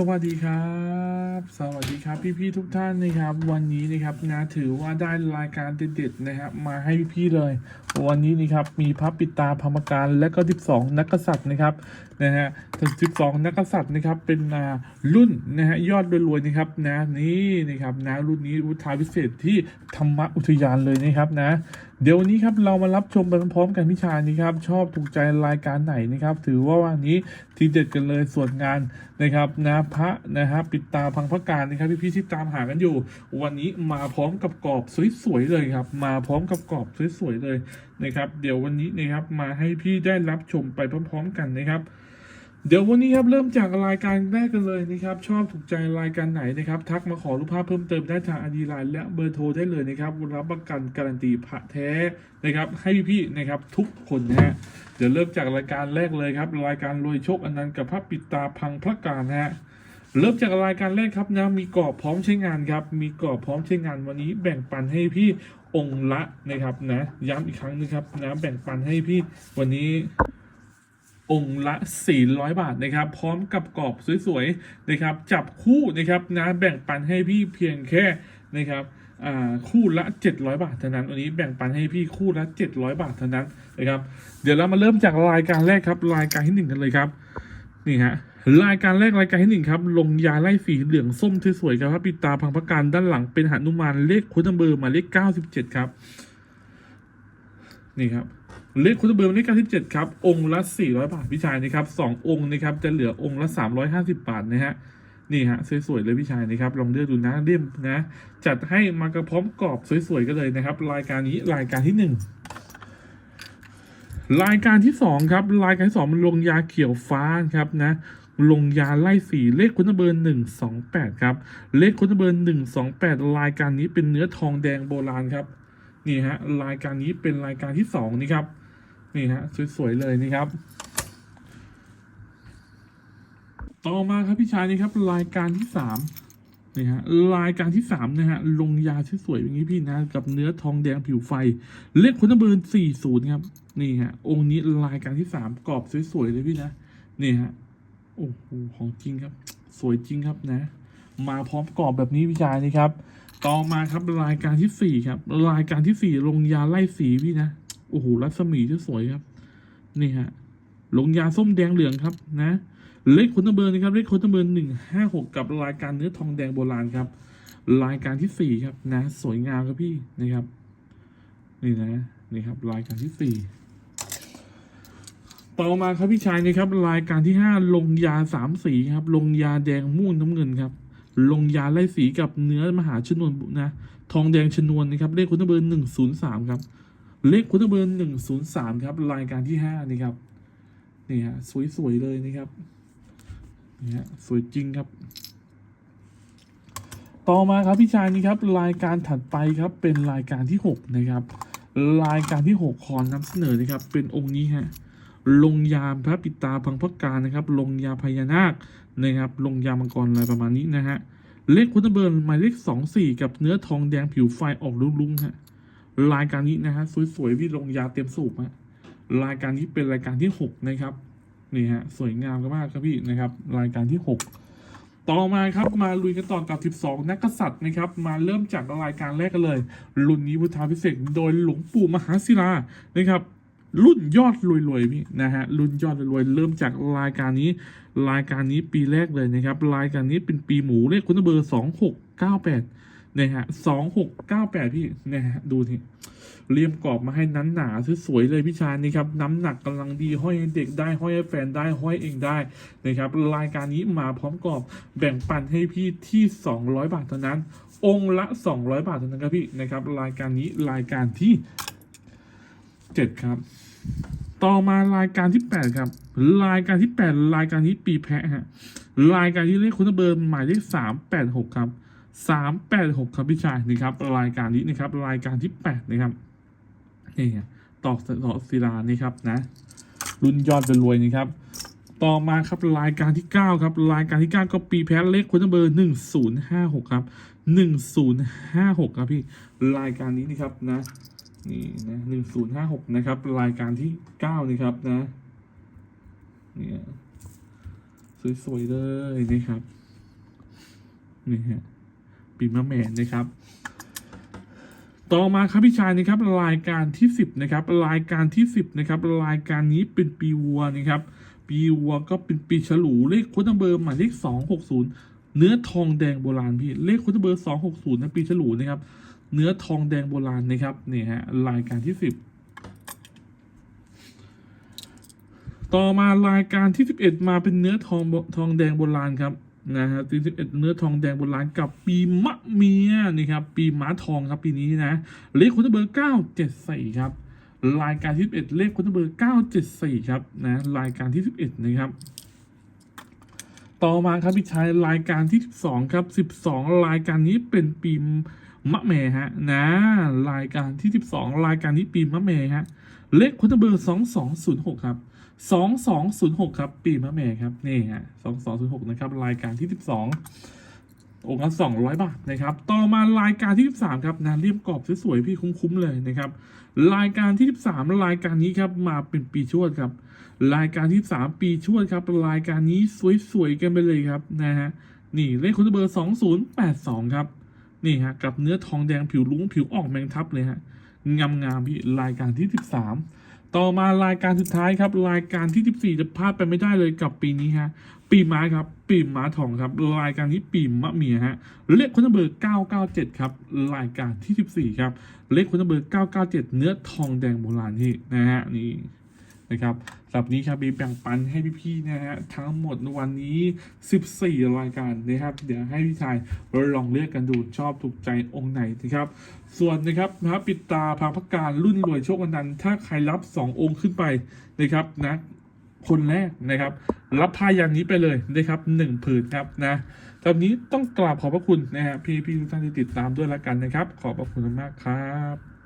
สวัสดีครับ สวัสดีครับพี่ๆทุกท่านนะครับ วันนี้นะครับนะถือว่าได้รายการเด็ดๆนะครับ มาให้พี่ๆเลย วันนี้นะครับมีพระปิตาพรรมการและก็12 นักกษัตริย์นะครับนะฮะถึง12นักกษัตริย์นะครับเป็นรุ่นนะฮะยอดรวยๆนะครับนะนี่นะครับนะรุ่นนี้วุฒาพิเศษที่ธรรมอุทยานเลยนะครับนะ เดี๋ยววันนี้ครับเรามารับชมไปพร้อมๆกันพี่ชายนะครับชอบถูกใจรายการไหนนะครับ ถือว่าวันนี้ทีเด็ดกันเลยส่วนงานนะครับนะพระนะครับปิดตาพังพระการนะครับพี่ๆที่ตามหากันอยู่ วันนี้มาพร้อมกับกรอบสวยๆเลยครับ มาพร้อมกับกรอบสวยๆเลยนะครับ เดี๋ยววันนี้นะครับมาให้พี่ได้รับชมไปพร้อม ๆ กันนะครับ เดี๋ยววันนี้ครับเริ่มจากรายการแรกกันเลยนะครับ ชอบถูกใจรายการไหนนะครับ ทักมาขอรูปภาพเพิ่มเติมได้ทางอดีไลน์และเบอร์โทรได้เลยนะครับรับประกันการันตีพระแท้นะครับ ให้พี่ๆนะครับทุกคนนะฮะเดี๋ยวเริ่มจากรายการแรกเลยครับรายการรวยโชคอนันต์กับพระปิดตาพังพระการนะฮะเริ่มจากรายการแรกครับนะมีกรอบพร้อมใช้งานครับ มีกรอบพร้อมใช้งานวันนี้แบ่งปันให้พี่องค์ละนะครับนะย้ำอีกครั้งนึงครับนะแบ่งปันให้พี่วันนี้ องค์ละ 400 บาทนะครับ พร้อมกับกรอบสวยๆนะครับ จับคู่นะครับนะแบ่งปันให้พี่เพียงแค่นะครับอ่าคู่ละ 700 บาทเท่านั้นวันนี้แบ่งปันให้พี่คู่ละ 700 บาทเท่านั้นนะครับ เดี๋ยวเรามาเริ่มจากรายการแรกครับ รายการที่หนึ่งกันเลยครับนี่ฮะรายการแรกรายการที่หนึ่งครับ ลงยาไล่สีเหลืองส้มสวยๆครับพระปิดตาพังพระการด้านหลังเป็นหนุมานเลขคุนเบอร์หมายเลข97ครับ นี่ครับ เลขคุณเบอร์เลข97 ครับ องค์ละ 400 บาทพี่ชายนะครับสององค์นะครับจะเหลือองค์ละ 350 บาทนะฮะนี่ฮะสวยๆเลยพี่ชายนะครับลองเลือกดูนะเล่มนะ จัดให้มากระพร้อมกรอบสวยๆกันเลยนะครับ รายการนี้รายการที่หนึ่งรายการที่สองครับ รายการที่สองมันลงยาเขียวฟ้าครับนะลงยาไล่สีเลขคุณเบอร์หนึ่งสองแปดครับ เลขคุณเบอร์หนึ่งสองแปดรายการนี้เป็นเนื้อทองแดงโบราณครับ นี่ฮะรายการนี้เป็นรายการที่สองนี่ครับ นี่ฮะสวยๆเลยนี่ครับ ต่อมาครับพี่ชายนี่ครับ รายการที่สามนี่ฮะรายการที่สามนะฮะลงยาสวยอย่างนี้พี่นะ กับเนื้อทองแดงผิวไฟ เลขคุณเบอร์สี่ศูนย์ครับ นี่ฮะ องค์นี้รายการที่สามกรอบสวยๆเลยพี่นะนี่ฮะโอ้โหของจริงครับ สวยจริงครับนะ มาพร้อมกรอบแบบนี้พี่ชายนี่ครับ ต่อมาครับรายการที่สี่ครับ รายการที่สี่ลงยาไล่สีพี่นะโอ้โหรัศมีที่สวยครับ นี่ฮะลงยาส้มแดงเหลืองครับนะเลขคนเบอร์นะครับเลขคนเบอร์หนึ่งห้าหกกับรายการเนื้อทองแดงโบราณครับ รายการที่สี่ครับนะ สวยงามครับพี่นะครับ นี่นะนี่ครับ รายการที่สี่ต่อมาครับพี่ชายนี่ครับ รายการที่ห้าลงยาสามสีครับ ลงยาแดงม่วงน้ำเงินครับ ลงยาไล่สีกับเนื้อมหาชนวนนะทองแดงชนวนนะครับเลขคนเบอร์หนึ่งศูนย์สามครับเลขคุณเบอร์หนึ่งศูนย์สามครับรายการที่ห้านี่ครับนี่ฮะสวยๆเลยนะครับนี่ฮะสวยจริงครับ ต่อมาครับพี่ชายนี่ครับรายการถัดไปครับเป็นรายการที่หกนะครับรายการที่หกขอนำเสนอนะครับเป็นองค์นี้ฮะ ลงยาพระปิตาพังพระการนะครับ ลงยาพญานาคนะครับ ลงยามังกรอะไรประมาณนี้นะฮะ เลขคุณเบอร์หมายเลขสองสี่กับเนื้อทองแดงผิวไฟออกลุ้งๆฮะ รายการนี้นะฮะสวยๆพี่ลงยาเต็มสูบฮะ รายการนี้เป็นรายการที่หกนะครับนี่ฮะสวยงามมากครับพี่นะครับ รายการที่หกต่อมาครับมาลุยกันต่อกับ 12 นักกษัตริย์นะครับ มาเริ่มจากรายการแรกกันเลย รุ่นนี้พุทธาพิเศษโดยหลวงปู่มหาศิลานะครับ รุ่นยอดรวยๆพี่นะฮะรุ่นยอดรวยเริ่มจากรายการนี้รายการนี้ปีแรกเลยนะครับรายการนี้เป็นปีหมูเลขคุณเบอร์สองหกเก้าแปดนะฮะสองหกเก้าแปดพี่นะฮะดูทีเรียมกรอบมาให้นั้นหนาสวยๆเลยพี่ชายนี่ครับน้ำหนักกำลังดีห้อยให้เด็กได้ห้อยให้แฟนได้ห้อยเองได้นะครับรายการนี้มาพร้อมกรอบแบ่งปันให้พี่ที่ 200 บาทเท่านั้น องค์ละ 200 บาทเท่านั้นครับพี่นะครับรายการนี้รายการที่ 7 ครับ ต่อมารายการที่ 8 ครับ รายการที่ 8 รายการที่ปีแพะฮะรายการที่เลขคุณเบอร์หมายเลข386 ครับ 386 ครับพี่ชายนี่ครับ รายการนี้นะครับ รายการที่ 8 นะครับนี่ต่อต่อศิลานี่ครับนะ รุ่นยอดรวยนี่ครับ ต่อมาครับรายการที่ 9 ครับ รายการที่ 9 ก็ปีแพะเลขคุณเบอร์ 1056 ครับ 1056 ครับพี่ รายการนี้นี่ครับนะ นี่นะหนึ่งศูนย์ห้าหกนะครับ รายการที่เก้านี่ครับนะเนี่ยสวยๆเลยนะครับนี่ฮะปีมะแม่นะครับ ต่อมาครับพี่ชายนะครับ รายการที่สิบนะครับ รายการที่สิบนะครับ รายการนี้เป็นปีวัวนะครับ ปีวัวก็เป็นปีฉลูเลขโค้ดเบอร์หมายเลขสองหกศูนย์เนื้อทองแดงโบราณพี่เลขโค้ดเบอร์สองหกศูนย์นะปีฉลูนะครับ เนื้อทองแดงโบราณนะครับนี่ฮะรายการที่สิบต่อมารายการที่สิบเอ็ดมาเป็นเนื้อทองทองแดงโบราณครับนะฮะที่สิบเอ็ดเนื้อทองแดงโบราณกับปีมะเมียนี่ครับปีม้าทองครับปีนี้นะเลขค้ดเบอร์เก้าเจ็ดสี่ครับรายการที่สิบเอ็ดเลขค้ดเบอร์เก้าเจ็ดสี่ครับนะรายการที่สิบเอ็ดนะครับต่อมาครับพี่ชายรายการที่สิบสองครับสิบสองรายการนี้เป็นปี มะแม่ฮะนะรายการที่สิบสองรายการนี้ปีมะแม่ฮะเลขคุณเบอร์สองสองศูนย์หกครับสองสองศูนย์หกครับ ปีมะแม่ครับนี่ฮะสองสองศูนย์หกนะครับ รายการที่สิบสององค์ละสองร้อยบาทนะครับ ต่อมารายการที่สิบสามครับนะเรียบกรอบสวยๆพี่คุ้มๆเลยนะครับ รายการที่ 13 รายการนี้ครับมาเป็นปีชวดครับ รายการที่ 3 ปีชวดครับ รายการนี้สวยๆกันไปเลยครับนะฮะนี่เลขคุณเบอร์ 2082 ครับ นี่ฮะกับเนื้อทองแดงผิวลุ้งผิวออกแมงทับเลยฮะงามงามพี่รายการที่ 13 ต่อมารายการสุดท้ายครับ รายการที่ 14 จะพลาดไปไม่ได้เลยกับปีนี้ฮะปีม้าครับ ปีม้าทองครับ รายการนี้ปีมะเมียฮะเลขคุณเบอร์ 997 ครับ รายการที่ 14 ครับ เลขคุณเบอร์ 997 เนื้อทองแดงโบราณที่นะฮะนี่ นะครับสำหรับนี้ครับมีแบ่งปันให้พี่ๆนะฮะทั้งหมดวันนี้ 14 รายการนะครับ เดี๋ยวให้พี่ชายลองเลือกกันดูชอบถูกใจองค์ไหนนะครับ ส่วนนะครับพระปิดตาพระพักการรุ่นรวยโชคอนันต์ถ้าใครรับ 2 องค์ขึ้นไปนะครับนะคนแรกนะครับ รับพายันนี้ไปเลยนะครับหนึ่งผืนครับนะตอนนี้ต้องกราบขอบพระคุณนะฮะพี่พี่ๆทุกท่านที่ติดตามด้วยแล้วกันนะครับ ขอบพระคุณมากครับ